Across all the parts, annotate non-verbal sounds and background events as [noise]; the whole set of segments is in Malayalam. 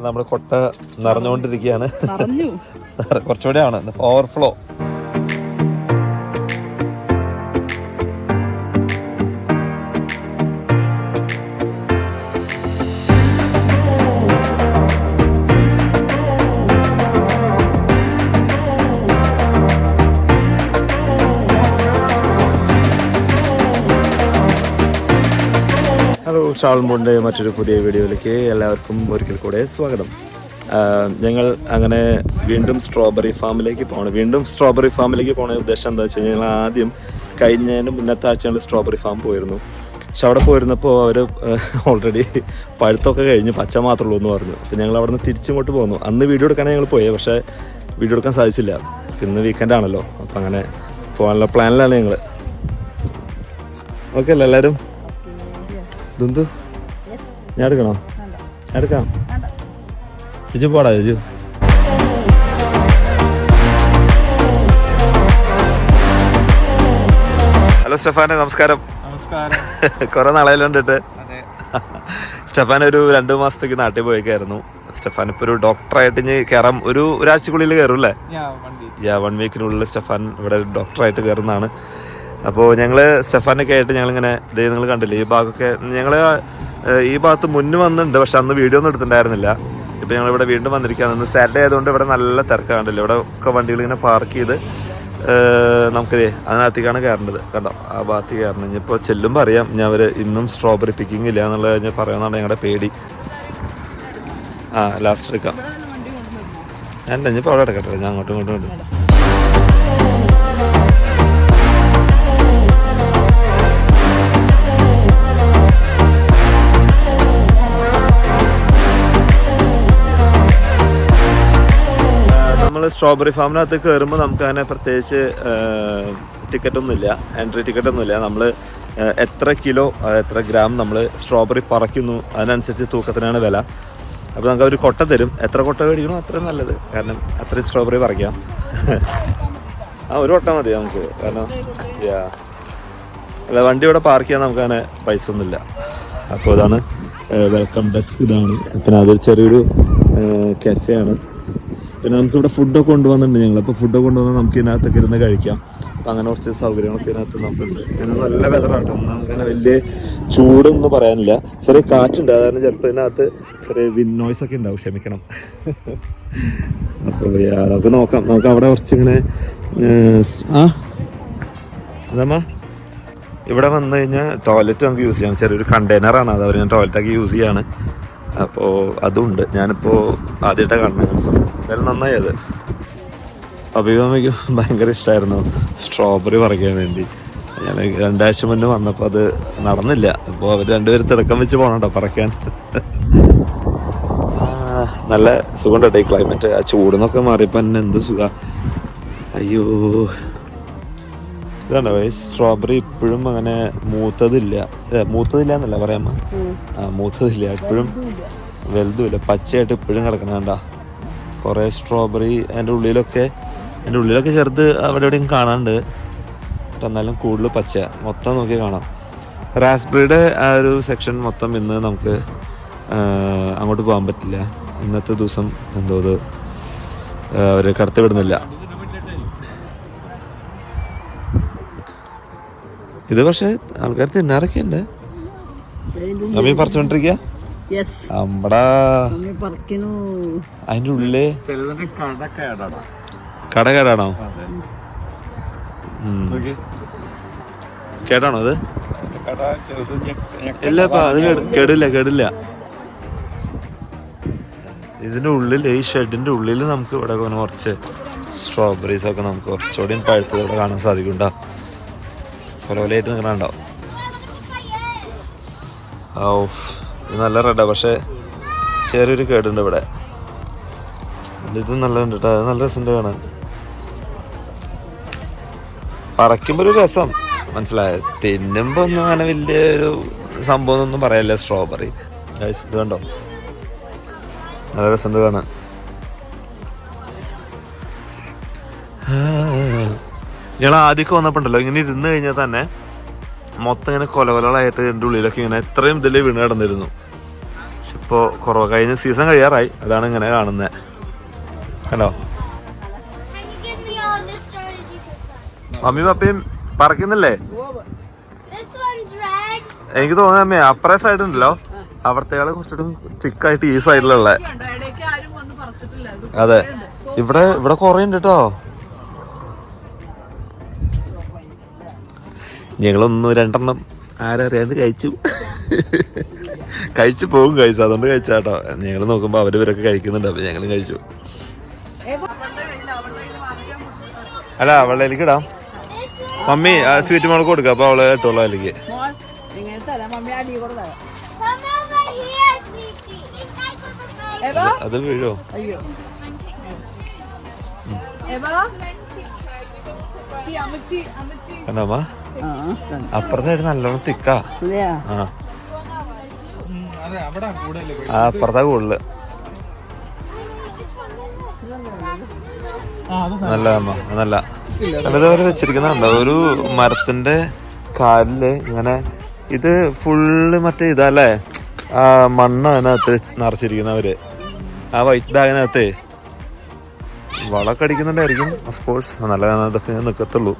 നമ്മുടെ കൊട്ട നിറഞ്ഞുകൊണ്ടിരിക്കുകയാണ്. കുറച്ചുകൂടെ ആണ് ഓവർഫ്ലോ ഷാൾമുണ്ട് മറ്റൊരു പുതിയ വീഡിയോയിലേക്ക് എല്ലാവർക്കും ഒരിക്കൽ കൂടെ സ്വാഗതം. ഞങ്ങൾ അങ്ങനെ വീണ്ടും സ്ട്രോബെറി ഫാമിലേക്ക് പോകണം വീണ്ടും സ്ട്രോബെറി ഫാമിലേക്ക് പോകണ ഉദ്ദേശം എന്താ വെച്ച് കഴിഞ്ഞാൽ ഞങ്ങൾ ആദ്യം കഴിഞ്ഞതിന് മുന്നത്തെ ആഴ്ച ഞങ്ങൾ സ്ട്രോബെറി ഫാം പോയിരുന്നു. പക്ഷെ അവിടെ പോയിരുന്നപ്പോൾ അവർ ഓൾറെഡി പഴുത്തൊക്കെ കഴിഞ്ഞ് പച്ച മാത്രമേ ഉള്ളൂ എന്ന് പറഞ്ഞു. അപ്പോൾ ഞങ്ങൾ അവിടെ നിന്ന് തിരിച്ചിങ്ങോട്ട് പോന്നു. അന്ന് വീഡിയോ എടുക്കാനേ ഞങ്ങൾ പോയത് പക്ഷേ വീഡിയോ എടുക്കാൻ സാധിച്ചില്ല. ഇന്ന് വീക്കെൻഡ് ആണല്ലോ. അപ്പം അങ്ങനെ പോകാനുള്ള പ്ലാനിലാണ് ഞങ്ങൾ ഓക്കെ അല്ലേ എല്ലാവരും ഇതെന്ത് ഞാൻ എടുക്കണോ? ഞാൻ എടുക്കാം. ജിജു പോടാ ജിജു ഹലോ സ്റ്റെഫാനെ നമസ്കാരം. നമസ്കാരം. [laughs] കുറെ നാളെല്ലാം കണ്ടിട്ട് അതെ. [laughs] സ്റ്റെഫാൻ ഒരു രണ്ടു മാസത്തേക്ക് നാട്ടിൽ പോയേക്കായിരുന്നു. സ്റ്റെഫാൻ ഇപ്പൊ ഒരു ഡോക്ടറായിട്ട് ഇനി കയറാം ഒരു ഒരാഴ്ചക്കുള്ളിൽ കയറും അല്ലേ? യാ വൺ വീക്കിനുള്ളിൽ സ്റ്റെഫാൻ ഇവിടെ ഡോക്ടറായിട്ട് കയറുന്നതാണ് അപ്പോൾ ഞങ്ങൾ സ്റ്റെഫാനൊക്കെ ആയിട്ട് ഞങ്ങളിങ്ങനെ ദേ നിങ്ങൾ കണ്ടില്ലേ ഈ ഭാഗമൊക്കെ ഞങ്ങൾ ഈ ഭാഗത്ത് മുന്ന് വന്നിട്ടുണ്ട് പക്ഷെ അന്ന് വീഡിയോ ഒന്നും എടുത്തിട്ടുണ്ടായിരുന്നില്ല. ഇപ്പം ഞങ്ങളിവിടെ വീണ്ടും വന്നിരിക്കുകയാണ്. ഇന്ന് സാറ്റർഡേ ആയതുകൊണ്ട് ഇവിടെ നല്ല തിരക്ക് കണ്ടില്ല? ഇവിടെ ഒക്കെ വണ്ടികൾ ഇങ്ങനെ പാർക്ക് ചെയ്ത് നമുക്കതേ അതിനകത്തേക്കാണ് കയറേണ്ടത്. കണ്ടോ? ആ ഭാഗത്ത് കയറണം. ഇനിയിപ്പോൾ ചെല്ലുമ്പോൾ അറിയാം. ഞാൻ അവർ ഇന്നും സ്ട്രോബെറി പിക്കിംഗ് ഇല്ല എന്നുള്ളത് ഞാൻ പറയുന്നതാണ് ഞങ്ങളുടെ പേടി. ആ ലാസ്റ്റ് എടുക്കാം. ഞാൻ ഇനിയിപ്പോൾ അവിടെ എടുക്കട്ടെ. ഞാൻ അങ്ങോട്ടും ഇങ്ങോട്ടും ഉണ്ട് സ്ട്രോബെറി ഫാമിനകത്ത് കയറുമ്പോൾ നമുക്ക് അങ്ങനെ പ്രത്യേകിച്ച് ടിക്കറ്റൊന്നുമില്ല എൻട്രി ടിക്കറ്റൊന്നുമില്ല നമ്മൾ എത്ര കിലോ എത്ര ഗ്രാം നമ്മൾ സ്ട്രോബെറി പറിക്കുന്നു അതിനനുസരിച്ച് തൂക്കത്തിനാണ് വില. അപ്പോൾ നമുക്ക് അവർ കൊട്ട തരും. എത്ര കൊട്ട മേടിക്കണോ അത്രയും നല്ലത്. കാരണം അത്രയും സ്ട്രോബെറി പറിക്കാം. ആ ഒരു കൊട്ട മതി നമുക്ക്. കാരണം അല്ല വണ്ടി ഇവിടെ പാർക്ക് ചെയ്യാൻ നമുക്ക് അങ്ങനെ പൈസ ഒന്നുമില്ല. അപ്പോൾ ഇതാണ് വെൽക്കം ഡെസ്ക് ഇതാണ്. പിന്നെ അതൊരു ചെറിയൊരു കഫേ ആണ്. പിന്നെ നമുക്ക് ഇവിടെ ഫുഡൊക്കെ കൊണ്ടുവന്നിട്ടുണ്ട് ഞങ്ങൾ. അപ്പോൾ ഫുഡ് കൊണ്ടുവന്ന് നമുക്ക് ഇതിനകത്തൊക്കെ ഇരുന്ന് കഴിക്കാം. അപ്പം അങ്ങനെ കുറച്ച് സൗകര്യങ്ങളൊക്കെ ഇതിനകത്ത് നമുക്കുണ്ട്. നല്ല വെതറാട്ടോ നമുക്കങ്ങനെ വലിയ ചൂടൊന്നും പറയാനില്ല. ചെറിയ കാറ്റുണ്ട്. അതാണ് ചിലപ്പോൾ ഇതിനകത്ത് ചെറിയ വിന്നോയ്സ് നോയ്സ് ഒക്കെ ഉണ്ടാവും. ക്ഷമിക്കണം. അപ്പോൾ നമുക്ക് നോക്കാം. നമുക്ക് അവിടെ കുറച്ചിങ്ങനെ ആ? അതമ്മാ? ഇവിടെ വന്നു കഴിഞ്ഞാൽ ടോയ്ലറ്റ് നമുക്ക് യൂസ് ചെയ്യാം. ചെറിയൊരു കണ്ടെയ്നറാണ് അത് അവർ ഞാൻ ടോയ്ലറ്റൊക്കെ യൂസ് ചെയ്യാണ്. അപ്പോൾ അതുണ്ട്. ഞാനിപ്പോൾ ആദ്യമായിട്ടാണ് കാണുന്നത്. എന്തായാലും നന്നായി അത്. ഭയങ്കര ഇഷ്ടമായിരുന്നു സ്ട്രോബെറി പറിക്കാൻ വേണ്ടി. ഞാൻ രണ്ടാഴ്ച മുന്നേ വന്നപ്പോൾ അത് നടന്നില്ല. അപ്പോൾ അവർ രണ്ടുപേരും തിടക്കം വെച്ച് പോകണട്ടോ പറക്കാൻ? ആ, നല്ല സുഖമുണ്ടോ ഈ ക്ലൈമറ്റ് ആ ചൂടെന്നൊക്കെ മാറിയപ്പോൾ എന്നെ എന്ത് സുഖ. അയ്യോ. ഇതാണ്ടോ സ്ട്രോബെറി ഇപ്പോഴും അങ്ങനെ മൂത്തതില്ല. മൂത്തതില്ല എന്നല്ല പറയാമ്മ ആ മൂത്തതില്ല. ഇപ്പോഴും വലുതുമില്ല പച്ചയായിട്ട് ഇപ്പോഴും കിടക്കണ കണ്ട. കുറേ സ്ട്രോബെറി അതിന്റെ ഉള്ളിലൊക്കെ അതിന്റെ ഉള്ളിലൊക്കെ ചെറുത് അവിടെ എവിടെയും കാണാണ്ട് എന്നാലും കൂടുതൽ പച്ച. മൊത്തം നോക്കി കാണാം. റാസ്ബെറിയുടെ ആ ഒരു സെക്ഷൻ മൊത്തം ഇന്ന് നമുക്ക് അങ്ങോട്ട് പോകാൻ പറ്റില്ല. ഇന്നത്തെ ദിവസം എന്തോ അത് അവർ കടത്തി വിടുന്നില്ല. ഇത് പക്ഷെ ആൾക്കാർ തിന്നാറൊക്കെ ഉണ്ട് നമ്മീ പറിച്ചോണ്ടിരിക്കുക അതിന്റെ ഉള്ളിൽ കട കേടാണ്. കട കേടാണോ? അത്. കട ചെറുത് ഞെക്ക- ഇല്ല അത് കേടില്ല കേടില്ല. ഇതിന്റെ ഉള്ളിൽ ഈ ഷെഡിന്റെ ഉള്ളിൽ നമുക്ക് ഇവിടെ കുറച്ച് സ്ട്രോബെറീസ് ഒക്കെ നമുക്ക് കുറച്ചുകൂടി പഴുത്തത് ഇവിടെ കാണാൻ സാധിക്കുണ്ടോ കൊലകൊലയായിട്ട് നിൽക്കണുണ്ടാവും ഓ ഇത് നല്ല റെഡാ പക്ഷേ ചെറിയൊരു കേടുണ്ട് ഇവിടെ. ഇത് നല്ല കേട്ടോ അത് നല്ല രസമുണ്ട് കാണാൻ. പറക്കുമ്പോ ഒരു രസം മനസ്സിലായത് തിന്നുമ്പോ ഒന്നും അങ്ങനെ വലിയ ഒരു സംഭവം ഒന്നും പറയല്ല സ്ട്രോബെറി ഇത് കണ്ടോ? നല്ല രസമുണ്ട് കാണാൻ. ഞങ്ങൾ ആദ്യമൊക്കെ വന്നപ്പോണ്ടല്ലോ ഇങ്ങനെ ഇരുന്ന് കഴിഞ്ഞാൽ തന്നെ മൊത്തം ഇങ്ങനെ കൊലകൊലകളായിട്ട് എന്റെ ഉള്ളിലൊക്കെ ഇങ്ങനെ എത്രയും ഇതിൽ വീണ് കിടന്നിരുന്നു. പക്ഷെ ഇപ്പോൾ കുറവ് കഴിഞ്ഞ സീസൺ കഴിയാറായി. അതാണ് ഇങ്ങനെ കാണുന്നത് ഹലോ. മമ്മി പപ്പയും പറക്കുന്നില്ലേ. എനിക്ക് തോന്നുന്നത് അമ്മേ അപ്പറേ സൈഡ് ഉണ്ടല്ലോ. അവിടത്തേക്കാൾ കുറച്ചുകൂടി തിക്കായിട്ട് ഈ സൈഡിലുള്ള അതെ. ഇവിടെ ഇവിടെ കുറേ ഉണ്ട് കേട്ടോ ഞങ്ങളൊന്ന് രണ്ടെണ്ണം. ആരറിയാണ്ട് കഴിച്ചു. കഴിച്ചു പോകും കഴിച്ചു അതുകൊണ്ട് കഴിച്ചാട്ടോ. ഞങ്ങൾ നോക്കുമ്പോ അവർ ഇവരൊക്കെ കഴിക്കുന്നുണ്ട്. അപ്പൊ ഞങ്ങളും കഴിച്ചു. അല്ല അവളിലേക്ക് ഇടാം. മമ്മി സ്വീറ്റ് മോൾക്ക് കൊടുക്കുക അപ്പൊ അവളെ ഇട്ടോളൂ അതിലേക്ക്. ഏവാ അത് വീഴോ? കണ്ടമ്മ ആ അപ്പുറത്തായിട്ട് നല്ലോണം തിക്കാ. ആ. ആ അപ്പുറത്താ കൂടുതൽ. നല്ല. അമ്മ നല്ല നല്ലതുപോലെ വെച്ചിരിക്കുന്നുണ്ട്. ഒരു മരത്തിന്റെ കാലിൽ ഇങ്ങനെ ഇത് ഫുള്ള് മറ്റേ ഇതല്ലേ? ആ മണ്ണ് അതിനകത്ത് നിറച്ചിരിക്കുന്നവര് ആ വൈറ്റ് ബാഗിനകത്ത് വളമൊക്കെ അടിക്കുന്നുണ്ടായിരിക്കും ഓഫ് കോഴ്സ് നല്ല നിക്കത്തുള്ളൂ. നിൽക്കത്തുള്ളൂ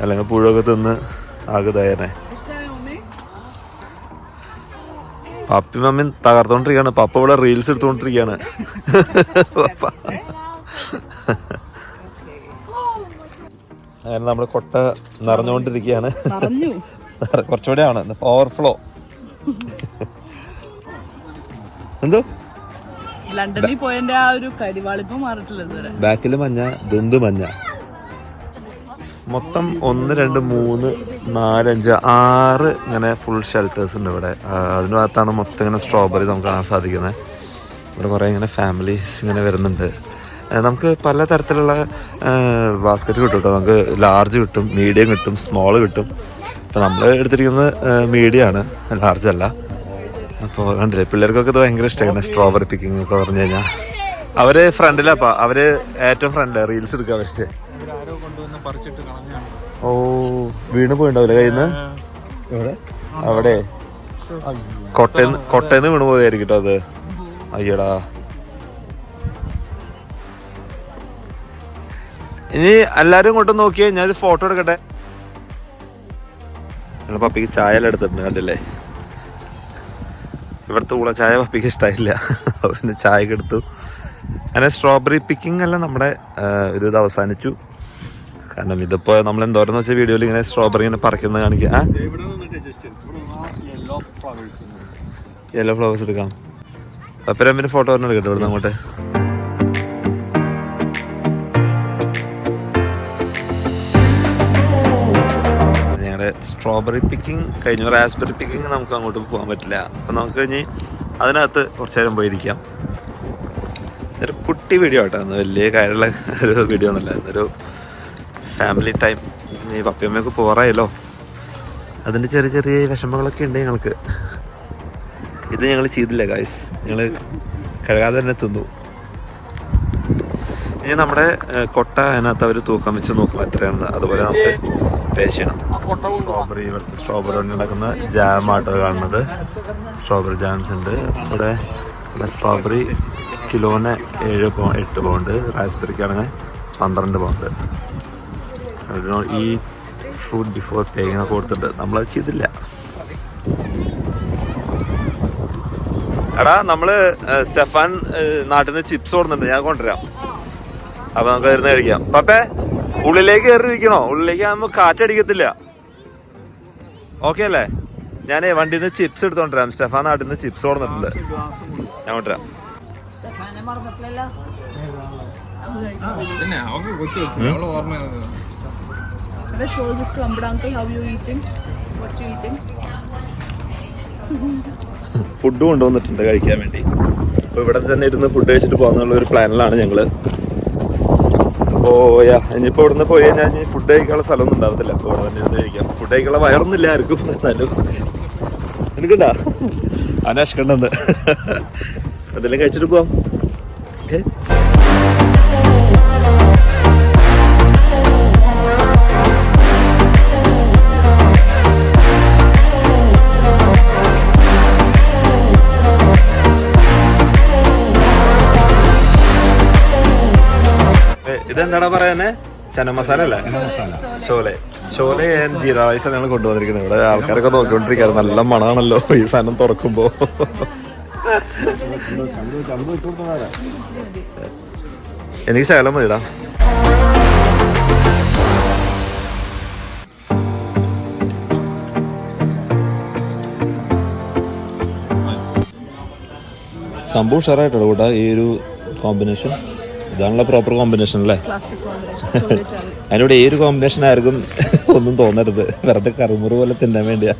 അല്ലെങ്കിൽ പുഴൊക്കെ തിന്ന് ആകതായനെ പപ്പി മമ്മി തകർത്തോണ്ടിരിക്കുകയാണ്. പപ്പ ഇവിടെ റീൽസ് എടുത്തോണ്ടിരിക്കുകയാണ്. പപ്പ. അങ്ങനെ നമ്മുടെ കൊട്ട നിറഞ്ഞുകൊണ്ടിരിക്കുകയാണ്. കുറച്ചുകൂടെ ആണ്. ഓവർഫ്ലോ എന്തോ? ലണ്ടനിൽ പോയതിന്റെ ആ ഒരു കരിവാളിപ്പ് മാറിയിട്ടില്ല ഇതുവരെ. ബാക്കിൽ മഞ്ഞ ദന്ത് മഞ്ഞ. മൊത്തം ഒന്ന് രണ്ട് മൂന്ന് നാലഞ്ച് ആറ് ഇങ്ങനെ ഫുൾ ഷെൽട്ടേഴ്സ് ഉണ്ട് ഇവിടെ. അതിന്റെ ഭാഗത്താണ് മൊത്തം ഇങ്ങനെ സ്ട്രോബെറി നമുക്ക് കാണാൻ സാധിക്കുന്നത്. ഇവിടെ കുറേ ഇങ്ങനെ ഫാമിലീസ് ഇങ്ങനെ വരുന്നുണ്ട്. നമുക്ക് പല തരത്തിലുള്ള ബാസ്ക്കറ്റ് കിട്ടും കേട്ടോ. നമുക്ക് ലാർജ് കിട്ടും മീഡിയം കിട്ടും സ്മോൾ കിട്ടും. അപ്പോൾ നമ്മൾ എടുത്തിരിക്കുന്നത് മീഡിയം ആണ്. ലാർജ് അല്ല. അപ്പോൾ കണ്ടില്ലേ പിള്ളേർക്കൊക്കെ ഇത് ഭയങ്കര ഇഷ്ടമാണ് സ്ട്രോബെറി പിക്കിംഗ് ഒക്കെ പറഞ്ഞു കഴിഞ്ഞാൽ അവർ ഫ്രണ്ടിലാപ്പാ അവർ ഏറ്റവും ഫ്രണ്ടിലാണ് റീൽസ് എടുക്കുക അവർക്ക്. ഓ വീണ് പോയിണ്ടാവില്ല കയ്യിന്ന്? എവിടെ? അവിടെ. കൊട്ടേന്ന് കൊട്ടേന്ന് വീണ് പോയതായിരിക്കും അത്. അയ്യടാ. ഇനി എല്ലാരും ഇങ്ങോട്ട് നോക്കിയേ ഞാൻ ഫോട്ടോ എടുക്കട്ടെ. നിങ്ങളെ പപ്പിക്ക് ചായ എല്ലാം എടുത്തിട്ടുണ്ട് കണ്ടില്ലേ? ഇവിടുത്തെ കൂടെ ചായ പപ്പിക്ക് ഇഷ്ടമായില്ല പിന്നെ ചായ എടുത്തു. അങ്ങനെ സ്ട്രോബെറി പിക്കിംഗ് എല്ലാം നമ്മുടെ ഒരു ഇത് അവസാനിച്ചു. കാരണം ഇതിപ്പോ നമ്മൾ എന്തോരെന്ന് വെച്ച വീഡിയോയിൽ ഇങ്ങനെ സ്ട്രോബെറി ഇങ്ങനെ പറിക്കുന്നത് ഇവിടെ ഇവിടെ യെല്ലോ ഫ്ലവേഴ്സ് എടുക്കാം. പപ്പരമ്മിന്റെ ഫോട്ടോ ഒരെണ്ണം എടുക്കട്ടെ ഇവിടുന്ന് അങ്ങോട്ട്. സ്ട്രോബെറി പിക്കിംഗ് കഴിഞ്ഞു. റാസ്ബെറി പിക്കിംഗ് നമുക്ക് അങ്ങോട്ട് പോകാൻ പറ്റില്ല. അപ്പം നമുക്ക് ഇനി അതിനകത്ത് കുറച്ച് നേരം പോയിരിക്കാം. ഒരു കുട്ടി വീഡിയോ ആട്ടോ. വലിയ കാര്യമുള്ള ഒരു വീഡിയോ ഒന്നുമല്ല. ഇന്നൊരു ഫാമിലി ടൈം ഈ പപ്പിയമ്മയൊക്കെ പോറായല്ലോ. അതിന്റെ ചെറിയ ചെറിയ വിഷമങ്ങളൊക്കെ ഉണ്ട് ഞങ്ങൾക്ക്. ഇത് ഞങ്ങൾ ചെയ്തില്ല ഗായ്സ് ഞങ്ങൾ കഴുകാതെ തന്നെ തിന്നു. ഇനി നമ്മുടെ കൊട്ട അതിനകത്ത് അവർ തൂക്കം വെച്ച് നോക്കും എത്രയാണെന്ന്. അതുപോലെ നമുക്ക് പേ ചെയ്യണം. സ്ട്രോബെറി ഇവിടുത്തെ സ്ട്രോബെറി കൊണ്ട് ഉണ്ടാക്കുന്ന ജാം ആട്ടോ കാണുന്നത്. സ്ട്രോബെറി ജാംസ് ഉണ്ട്. ഇവിടെ ഇവിടെ സ്ട്രോബെറി കിലോന് ഏഴ് പോ എട്ട് പൗണ്ട്. റാസ്ബെറിക്കാണെങ്കിൽ പന്ത്രണ്ട് പൗണ്ട്. ഈ ഫ്രൂട്ട് ബിഫോർ പേയിങ് കൊടുത്തിട്ട് നമ്മളത് ചെയ്തില്ല. എടാ നമ്മൾ സ്റ്റെഫാൻ നാട്ടിൽ നിന്ന് ചിപ്സ് ഓടുന്നുണ്ട് ഞാൻ കൊണ്ടുവരാം. അപ്പൊ നമുക്ക് ഇരുന്ന് കഴിക്കാം. പപ്പേ ഉള്ളിലേക്ക് കയറിയിരിക്കണോ? ഉള്ളിലേക്ക് ആകുമ്പോ കാറ്റടിക്കത്തില്ല ഓക്കെ അല്ലേ? ഞാൻ വണ്ടിയിൽ നിന്ന് ചിപ്സ് എടുത്തോണ്ടിരാം സ്റ്റെഫാൻ നാട്ടിൽ നിന്ന് ചിപ്സ് കൊടുത്തിട്ടുണ്ട്. ഞാൻ കൊണ്ടുവരാം. പിന്നെ അവർക്ക് കൊച്ചു ഓർമ്മ Can rolls is from uncle how you eating? What you eating? Food കൊണ്ടുവന്നിട്ടുണ്ട് കഴിക്കാൻ വേണ്ടി. അപ്പോൾ ഇവിടെ തന്നെ ഇരുന്ന് ഫുഡ് കഴിച്ചിട്ട് പോകാന്നുള്ള ഒരു പ്ലാനിലാണ് ഞങ്ങൾ അപ്പോൾ യാ ഇനിയിപ്പോൾ ഇവിടുന്ന് പോയി കഴിഞ്ഞാൽ ഇനി ഫുഡ് കഴിക്കാനുള്ള സ്ഥലമൊന്നും ഉണ്ടാവത്തില്ല. അപ്പോൾ ഇവിടെ തന്നെ ഇരുന്ന് കഴിക്കാം. ഫുഡ് കഴിക്കാനുള്ള വയറൊന്നുമില്ല ആർക്കും എന്നാലും. എനിക്കുണ്ടാ അനാഷ്കണ്ടെന്ന് എന്തെങ്കിലും കഴിച്ചിട്ട് പോവാം. ഇതെന്താടാ പറയാനെ ചനമസാല അല്ലേ? ചോലെ. ചോലെ ഞാൻ ജീര റൈസ് ഞങ്ങൾ കൊണ്ടുവന്നിരിക്കുന്നത്. ഇവിടെ ആൾക്കാരൊക്കെ നോക്കിക്കൊണ്ടിരിക്കാറ്. നല്ല മണാണല്ലോ ഈ സാധനം തുറക്കുമ്പോ. എനിക്ക് ശകലം മതിടാ. സംഭവം ഉഷാറായിട്ടോ കൂട്ടാ. ഈ ഒരു കോമ്പിനേഷൻ ഇതാണല്ലോ പ്രോപ്പർ കോമ്പിനേഷൻ അല്ലേ? [laughs] അതിനോട് ഏത് കോമ്പിനേഷൻ ആയിരിക്കും ഒന്നും തോന്നരുത്. വെറുതെ കറുമുറു പോലെ തിന്നാൻ വേണ്ടിയാ.